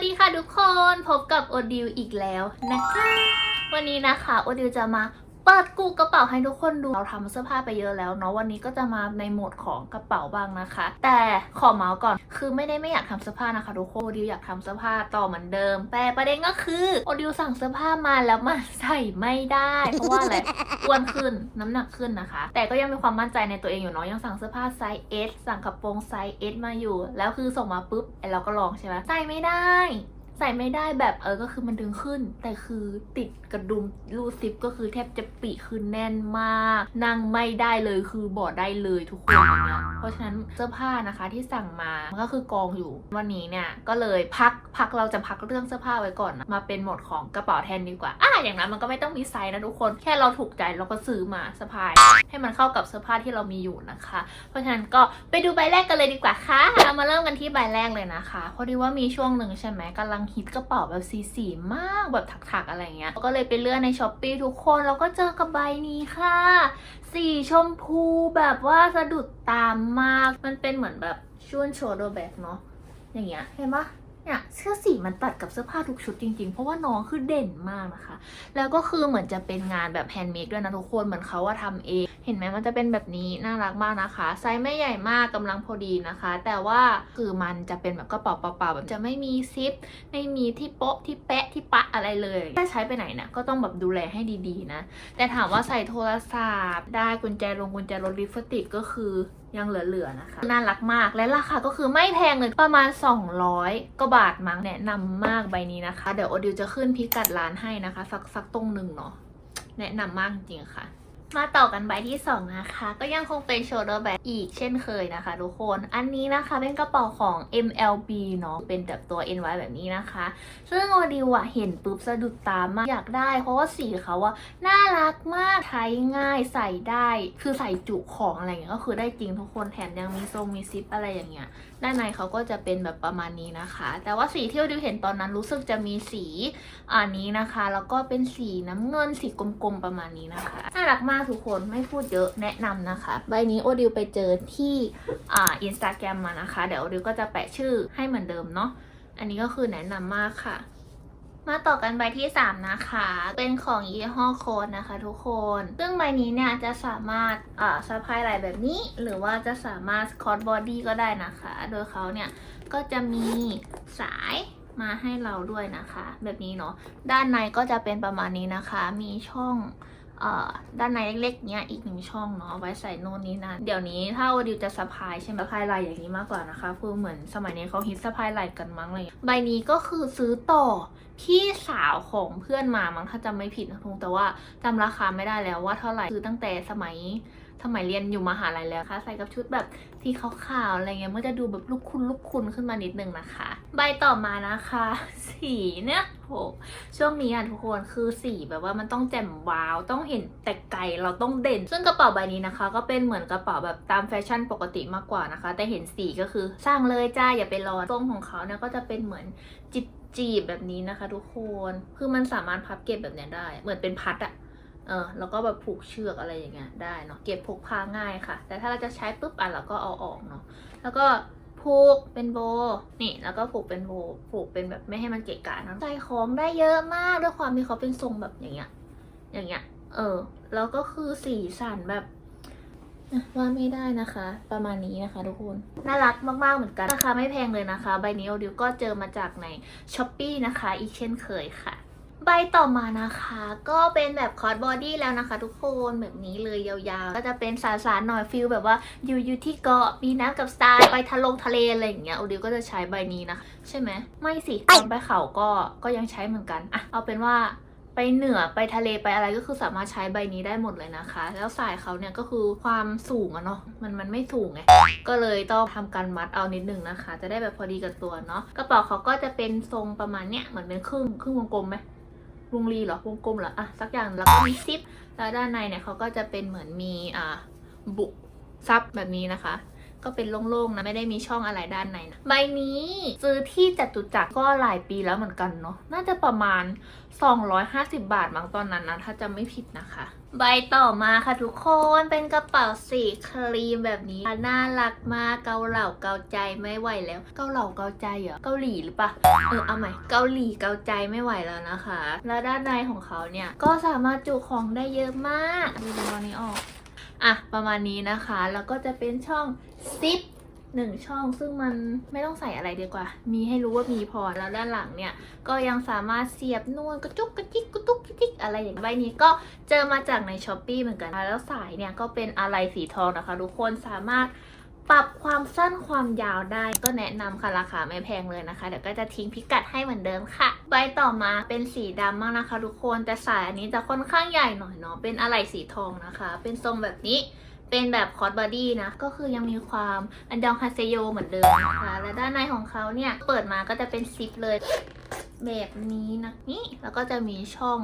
วัสดีค่ะทุกคน พบกับโอดิวอีกแล้วนะคะ วันนี้นะคะโอดิวจะมา เปิดกูกระเป๋าให้ทุกคนดู เราทำเสื้อผ้าไปเยอะแล้วเนาะวันนี้ก็จะมาในโหมดของกระเป๋าบ้างนะคะ แต่ขอเมาส์ก่อนคือไม่ได้ไม่อยากทำเสื้อผ้านะคะทุกคนโอดิวอยากทำเสื้อผ้าต่อเหมือนเดิม แต่ประเด็นก็คือโอดิวสั่งเสื้อผ้ามาแล้วมันใส่ไม่ได้เพราะว่าอะไรอ้วนขึ้นน้ำหนักขึ้นนะคะ แต่ก็ยังมีความมั่นใจในตัวเองอยู่เนาะยังสั่งเสื้อผ้าไซส์ S สั่งกระโปรงไซส์ S มาอยู่ แล้วคือส่งมาปุ๊บไอเราก็ลองใช่ไหมใส่ไม่ได้ ใส่ไม่ได้แบบเออก็คือมันดึงขึ้น แต่คือติดกระดุมรูซิปก็คือแทบจะปีคือแน่นมาก นั่งไม่ได้เลยคือบอดได้เลยทุกคนอย่างเงี้ย เพราะฉะนั้นเสื้อผ้านะคะที่สั่งมามันก็คือกองอยู่ วันนี้เนี่ยก็เลยพักพักเราจะพักเรื่องเสื้อผ้าไว้ก่อนนะมาเป็นหมดของกระเป๋าแทนดีกว่าอะอย่างนั้นมันก็ไม่ต้องมีไซส์นะทุกคนแค่เราถูกใจเราก็ซื้อมาสะพาย ให้มันเข้ากับเสื้อผ้าที่เรามีอยู่นะคะ เพราะฉะนั้นก็ไปดูใบแรกกันเลยดีกว่าค่ะเรามาเริ่มกันที่ใบแรกเลยนะคะเพราะดีว่ามีช่วงหนึ่งใช่ไหมกำลังฮิตกระเป๋าแบบสีสีๆมากแบบถักๆอะไรเงี้ยก็เลยไปเลื่อนในช้อปปี้ทุกคนแล้วก็เจอกับใบนี้ค่ะสีชมพูแบบว่าสะดุดตามมาก มันเป็นเหมือนแบบช่วนโชโดแบกเนาะอย่างเงี้ยเห็นปะ เนี่ยเสื้อสีมันตัดกับเสื้อผ้าทุกชุดจริงๆ เพราะว่าน้องคือเด่นมากนะคะ แล้วก็คือเหมือนจะเป็นงานแบบแฮนด์เมดด้วยนะทุกคนเหมือนเขาว่าทำเอง เห็นไหมมันจะเป็นแบบนี้น่ารักมากนะคะ ไซส์ไม่ใหญ่มากกำลังพอดีนะคะ แต่ว่าคือมันจะเป็นแบบกระเป๋าเปล่าๆแบบจะไม่มีซิป ไม่มีที่โป๊ะที่แปะที่ปะอะไรเลยถ้าใช้ไปไหนเนี่ยก็ต้องแบบดูแลให้ดีๆนะ แต่ถามว่าใส่โทรศัพท์ ได้กุญแจลงกุญแจรถลิปสติกก็คือ ยังเหลือๆนะคะ น่ารักมากและราคาก็คือไม่แพงเลยประมาณ 200ก็บาทมั้งแนะนำมากใบนี้นะคะ เดี๋ยวโอดิวจะขึ้นพิกัดร้านให้นะคะ สักสักตรงหนึ่งเนาะแนะนำมากจริงๆค่ะ มาต่อกันใบที่ 2 นะคะ ก็ยังคงเป็น shoulder bag อีกเช่นเคยนะคะ ทุกคน อันนี้นะคะเป็นกระเป๋าของ MLB เนาะเป็นแบบตัว NY แบบนี้นะคะ ซึ่งโอดิวอะเห็นปุ๊บสะดุดตามากอยากได้ เพราะว่าสีเขาอะน่ารักมากใช้ง่ายใส่ได้ คือใส่จุของอะไรอย่างเงี้ยก็คือได้จริงทุกคนแถมยังมีทรงมีซิปอะไรอย่างเงี้ยด้านในเขาก็จะเป็นแบบประมาณนี้นะคะ แต่ว่าสีที่เราดูเห็นตอนนั้นรู้สึกจะมีสีอันนี้นะคะ แล้วก็เป็นสีน้ำเงินสีกลมๆประมาณนี้นะคะน่ารักมากทุกคนไม่พูดเยอะแนะนำนะคะ ใบนี้โอดิวไปเจอที่อ่าอินสตาแกรมมานะคะ เดี๋ยวโอดิวก็จะแปะชื่อให้เหมือนเดิมเนาะอันนี้ก็คือแนะนำมากค่ะ มาต่อกันใบที่ 3 นะคะ เป็นของยี่ห้อโค้ดนะคะทุกคน ซึ่งใบนี้เนี่ยจะสามารถอ่าสะพายไหล่แบบนี้ หรือว่าจะสามารถคอร์ดบอดี้ก็ได้นะคะ โดยเขาเนี่ยก็จะมีสายมาให้เราด้วยนะคะ แบบนี้เนาะด้านในก็จะเป็นประมาณนี้นะคะ มีช่อง ด้านในเล็กๆเนี้ยอีกหนึ่งช่องเนาะไว้ใส่โน่นนี้นะเดี๋ยวนี้ถ้าโอดิวจะสะพายใช่ไหมสะพายไหลอย่างนี้มากกว่านะคะคือเหมือนสมัยนี้เขาฮิตสะพายไหลกันมั้งเงี้ยใบนี้ก็คือซื้อต่อพี่สาวของเพื่อนมามั้งถ้าจำไม่ผิดนะทุกแต่ว่าจำราคาไม่ได้แล้วว่าเท่าไหร่คือตั้งแต่สมัยสมัยเรียนอยู่มหาลัยแล้วค่ะใส่กับชุดแบบสีขาวๆอะไรเงี้ยมันจะดูแบบลูกคุณลูกคุณขึ้นมานิดนึงนะคะ ใบต่อมานะคะ สีเนี่ยโหช่วงนี้อะทุกคนคือสีแบบว่ามันต้องแจ่มว้าวต้องเห็นแต่ไกลเราต้องเด่น ซึ่งกระเป๋าใบนี้นะคะ ก็เป็นเหมือนกระเป๋าแบบตามแฟชั่นปกติมากกว่านะคะ แต่เห็นสีก็คือสร้างเลยจ้าอย่าไปรอทรงของเขาเนี่ยก็จะเป็นเหมือนจิบจีบแบบนี้นะคะ ทุกคนคือมันสามารถพับเก็บแบบนี้ได้ เหมือนเป็นพัดอะเออแล้วก็แบบผูกเชือกอะไรอย่างเงี้ยได้เนาะเก็บพกพาง่ายค่ะ แต่ถ้าเราจะใช้ปุ๊บอะเราก็เอาออกเนาะแล้วก็ ผูกเป็นโบ นี่แล้วก็ผูกเป็นโบ ผูกเป็นแบบไม่ให้มันเกะกะนะใส่ของได้เยอะมากด้วยความที่เขาเป็นทรงแบบอย่างเงี้ย อย่างเงี้ย เออ แล้วก็คือสีสันแบบว่าไม่ได้นะคะ ประมาณนี้นะคะทุกคน น่ารักมาก ๆ เหมือนกัน ราคาไม่แพงเลยนะคะ ใบนี้โอดิวก็เจอมาจากในช้อปปีนะคะ อีกเช่นเคยค่ะ ใบต่อมานะคะ ก็เป็นแบบคอร์ดบอดี้แล้วนะคะ ทุกคนแบบนี้เลยยาวๆ ก็จะเป็นสารๆหน่อยฟิลแบบว่าอยู่อยู่ที่เกาะมีน้ำกับสไตล์ไปทะลงทะเลอะไรอย่างเงี้ยโอดิวก็จะใช้ใบนี้นะคะใช่ไหมไม่สิตอนไปเขาก็ก็ยังใช้เหมือนกันอะเอาเป็นว่าไปเหนือไปทะเลไปอะไรก็คือสามารถใช้ใบนี้ได้หมดเลยนะคะ แล้วสายเขาเนี่ยก็คือความสูงอะเนาะมันมันไม่สูงไงก็เลยต้องทำการมัดเอานิดนึงนะคะ จะได้แบบพอดีกับตัวเนาะกระเป๋าเขาก็จะเป็นทรงประมาณเนี้ยเหมือนเป็นครึ่งครึ่งวงกลมไหม วงรีเหรอวงกลมเหรออะสักอย่างแล้วก็มีซิปแล้วด้านในเนี่ยเขาก็จะเป็นเหมือนมีอ่าบุซับแบบนี้นะคะ ก็เป็นโล่งๆนะไม่ได้มีช่องอะไรด้านในนะใบนี้ซื้อที่จตุจักรก็หลายปีแล้วเหมือนกันเนาะน่าจะประมาณ 250 บาทมั้งตอนนั้นนะถ้าจำไม่ผิดนะคะ ใบต่อมาค่ะทุกคนเป็นกระเป๋าสีครีมแบบนี้น่ารักมากเกาเหล่าเกาใจไม่ไหวแล้ว เกาเหล่าเกาใจเหรอเกาหลีหรือปะเออเอาใหม่เกาหลีเกาใจไม่ไหวแล้วนะคะ แล้วด้านในของเขาเนี่ยก็สามารถจุของได้เยอะมากดูตรงนี้ออก อะประมาณนี้นะคะ แล้วก็จะเป็นช่องซิปหนึ่งช่องซึ่งมันไม่ต้องใส่อะไรดีกว่า มีให้รู้ว่ามีพอแล้วด้านหลังเนี่ย ก็ยังสามารถเสียบนวลกระจุกกระจิกกระตุกกระจิกอะไรอย่างใบนี้ก็เจอมาจากในช้อปปีเหมือนกันนะแล้วสายเนี่ยก็เป็นอะไรสีทองนะคะทุกคนสามารถ ปรับความสั้นความยาวได้ก็แนะนำค่ะราคาไม่แพงเลยนะคะ เดี๋ยวก็จะทิ้งพิกัดให้เหมือนเดิมค่ะ ใบต่อมาเป็นสีดำมากนะคะ ทุกคนแต่สายอันนี้จะค่อนข้างใหญ่หน่อยเนาะเป็นอะไรสีทองนะคะ เป็นทรงแบบนี้เป็นแบบคอร์ดบอดี้นะ ก็คือยังมีความอันดองฮาเซโยเหมือนเดิมนะคะ และด้านในของเขาเนี่ย เปิดมาก็จะเป็นซิปเลยแบบนี้นะนี่แล้วก็จะมีช่อง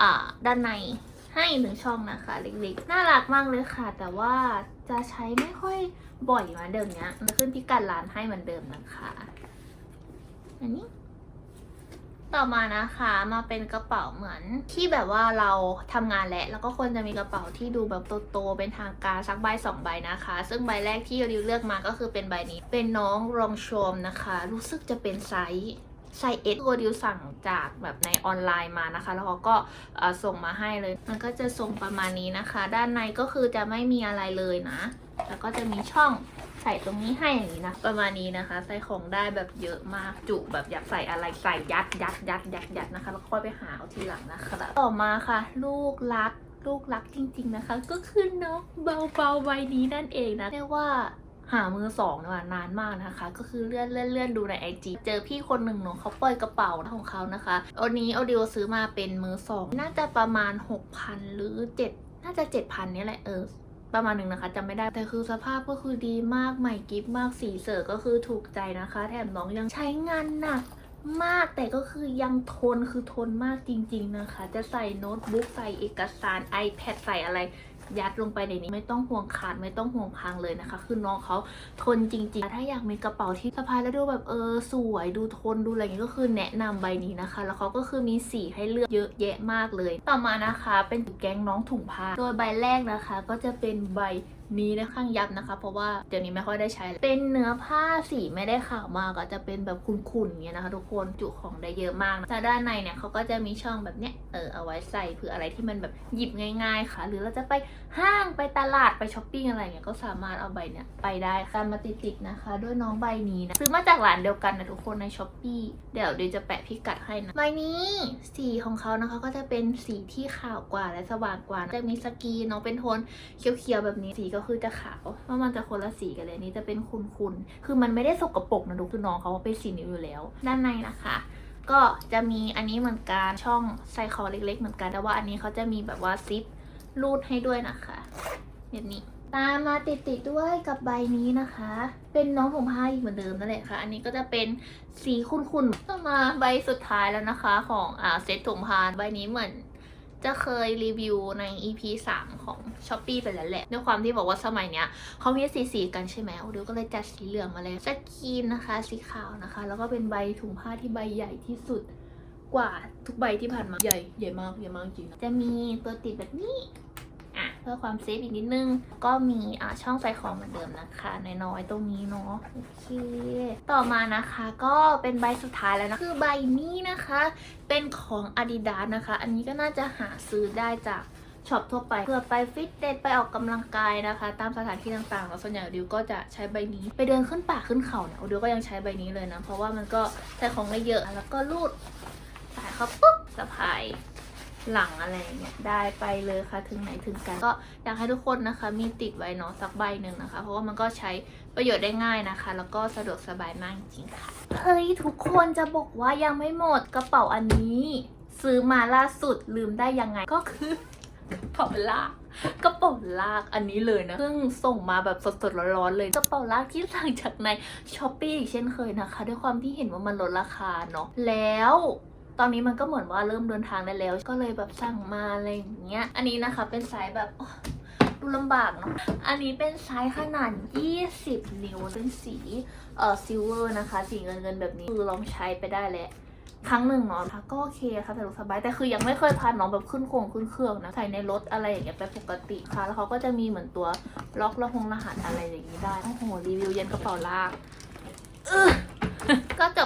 อ่าด้านใน ให้หนึ่งช่องนะคะเล็กๆ น่ารักมากเลยค่ะ แต่ว่าจะใช้ไม่ค่อยบ่อยมาเดิมเนี้ยมันขึ้นพิกัดร้านให้เหมือนเดิมนะคะอันนี้ต่อมานะคะมาเป็นกระเป๋าเหมือนที่แบบว่าเราทำงานแล้วแล้วก็ควรจะมีกระเป๋าที่ดูแบบโตๆเป็นทางการสักใบสองใบนะคะ ซึ่งใบแรกที่ริวเลือกมาก็คือเป็นใบนี้ เป็นน้องรองชมนะคะ รู้สึกจะเป็นไซส์ ไซส์เอสตัวดิวสั่งจากแบบในออนไลน์มานะคะ แล้วเขาก็ส่งมาให้เลย มันก็จะทรงประมาณนี้นะคะ ด้านในก็คือจะไม่มีอะไรเลยนะ แล้วก็จะมีช่องใส่ตรงนี้ให้อย่างนี้นะ ประมาณนี้นะคะ ใส่ของได้แบบเยอะมากจุแบบอยากใส่อะไรใส่ยัดยัดยัดยัดยัดนะคะ แล้วค่อยไปหาเอาทีหลังนะคะต่อมาค่ะ ลูกรักลูกรักจริง ๆนะคะ ก็คือน้องเบาๆใบนี้นั่นเองนะเรียกว่า หามือสองมานานมากนะคะ ก็คือเลื่อนเลื่อนเลื่อนดูในไอจีเจอพี่คนหนึ่งเนาะเขาปล่อยกระเป๋าของเขานะคะอันนี้เอดิวซื้อมาเป็นมือสองน่าจะประมาณ 6,000 หรือ 7 น่าจะ 7,000นี่แหละเออประมาณหนึ่งนะคะจำไม่ได้แต่คือสภาพก็คือดีมากใหม่กิฟมากสีเสือก็คือถูกใจนะคะ แถมน้องยังใช้งานหนักมากแต่ก็คือยังทนคือทนมากจริง ๆนะคะ จะใส่โน้ตบุ๊กใส่เอกสาร iPad ใส่อะไร ยัดลงไปในนี้ไม่ต้องห่วงขาดไม่ต้องห่วงพังเลยนะคะ คือน้องเขาทนจริงๆ ถ้าอยากมีกระเป๋าที่สะพายแล้วดูแบบเออสวยดูทนดูอะไรอย่างนี้ก็คือแนะนำใบนี้นะคะ แล้วเขาก็คือมีสีให้เลือกเยอะแยะมากเลย ต่อมานะคะ เป็นแก๊งน้องถุงผ้าโดยใบแรกนะคะ ก็จะเป็นใบนี้นะข้างยับนะคะ เพราะว่าเดี๋ยวนี้ไม่ค่อยได้ใช้แล้วเป็นเนื้อผ้าสีไม่ได้ขาวมากอะจะเป็นแบบขุ่นๆเงี้ยนะคะ ทุกคนจุของได้เยอะมากนะแต่ด้านในเนี่ยเขาก็จะมีช่องแบบเนี้ยเออเอาไว้ใส่เผื่ออะไรที่มันแบบหยิบง่าย ๆ ค่ะ หรือเราจะไปห้างไปตลาดไปช้อปปิ้งอะไรเงี้ยก็สามารถเอาใบเนี้ยไปได้ค่ะมาติดๆนะคะ ด้วยน้องใบนี้นะซื้อมาจากร้านเดียวกันนะทุกคนในช้อปปี้เดี๋ยวเดี๋ยวจะแปะพิกัดให้นะใบนี้สีของเขานะคะก็จะเป็นสีที่ขาวกว่าและสว่างกว่าจะมีสกีเน้องเป็นโทนเขียวๆแบบนี้สีก็คือจะขาวเพรามันจะคนละสีกันเลยนี้จะเป็นคุนๆคือมันไม่ได้สกปรกนะทุกคือน้องเขาเป็นสีนิ้วอยู่แล้ว ด้านในนะคะ ก็จะมีอันนี้เหมือนกันช่องใส่คอเล็ก ๆ เหมือนกันแต่ว่าอันนี้เขาจะมีแบบว่าซิปรูดให้ด้วยนะคะแบบนี้ตามมาติดๆดด้วยกับใบนี้นะคะ เป็นน้องถุงผ้าอีกเหมือนเดิมนั่นแหละค่ะ อันนี้ก็จะเป็นสีขุ่นๆต่อมาใบสุดท้ายแล้วนะคะ ของอ่าเซตถุงผ้าใบนี้เหมือน จะเคยรีวิวใน EP 3 ของ s h อ p e e ไปแล้วแหละ ด้วยความที่บอกว่าสมัยเนี้ยเขามีสีสีกันใช่ไหมเดี๋ยวก็เลยจัดสีเหลืองมาเลยสกีนนะคะ สีขาวนะคะ แล้วก็เป็นใบถุงผ้าที่ใบใหญ่ที่สุดกว่าทุกใบที่ผ่านมาใหญ่ใหญ่มากใหญ่มากจริงจะมีตัวติดแบบนี้ เพื่อความเซฟอีกนิดนึง ก็มีอ่าช่องใส่ของเหมือนเดิมนะคะน้อยๆตรงนี้เนาะโอเค ต่อมานะคะก็เป็นใบสุดท้ายแล้วนะคือใบนี้นะคะ เป็นของ Adidas นะคะ อันนี้ก็น่าจะหาซื้อได้จากช็อปทั่วไปเพื่อไปฟิตเนสไปออกกำลังกายนะคะ ตามสถานที่ต่างๆแล้วส่วนใหญ่ดิวก็จะใช้ใบนี้ ไปเดินขึ้นป่าขึ้นเขาเนี่ยดิวก็ยังใช้ใบนี้เลยนะ เพราะว่ามันก็ใส่ของได้เยอะแล้วก็รูดสายเขาปุ๊บสะพาย หลังอะไรเงี้ยได้ไปเลยค่ะถึงไหนถึงกัน ก็อยากให้ทุกคนนะคะ มีติดไว้เนาะสักใบหนึ่งนะคะ เพราะว่ามันก็ใช้ประโยชน์ได้ง่ายนะคะ แล้วก็สะดวกสบายมากจริงค่ะเฮ้ยทุกคนจะบอกว่ายังไม่หมดกระเป๋าอันนี้ ซื้อมาล่าสุดลืมได้ยังไงก็คือกระเป๋าลากกระเป๋าลากอันนี้เลยนะเพิ่งส่งมาแบบสดๆร้อนๆเลยกระเป๋าลากที่สั่งจากในช้อปปี้อีกเช่นเคยนะคะ ด้วยความที่เห็นว่ามันลดราคาเนาะแล้ว ตอนนี้มันก็เหมือนว่าเริ่มเดินทางได้แล้ว ก็เลยแบบสั่งมาอะไรอย่างเงี้ย อันนี้นะคะเป็นไซส์แบบดูลำบากเนาะ อันนี้เป็นไซส์ขนาด 20 นิ้ว เป็นสีเอ่อซิลเวอร์นะคะ สีเงินเงินๆแบบนี้ คือลองใช้ไปได้แหละครั้งหนึ่งเนาะก็โอเคค่ะสะดวกสบายแต่คือยังไม่เคยพาน้องแบบขึ้นโครงขึ้นเครื่องนะใส่ในรถอะไรอย่างเงี้ยไปปกติค่ะ แล้วเขาก็จะมีเหมือนตัวล็อกระหงรหัสอะไรอย่างงี้ได้โอ้โหรีวิวเย็นกระเป๋าลากอ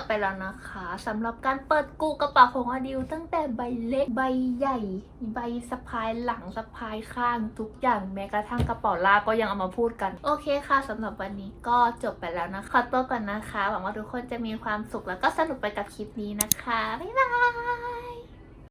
ไปแล้วนะคะสำหรับการเปิดกูกระเป๋าของอดิวตั้งแต่ใบเล็กใบใหญ่ ใบสะพายหลังสะพายข้างทุกอย่างแม้กระทั่งกระเป๋าลากก็ยังเอามาพูดกัน โอเคค่ะสำหรับวันนี้ก็จบไปแล้วนะคะขอตัวก่อนนะคะ หวังว่าทุกคนจะมีความสุขแล้วก็สนุกไปกับคลิปนี้นะคะบ๊ายบาย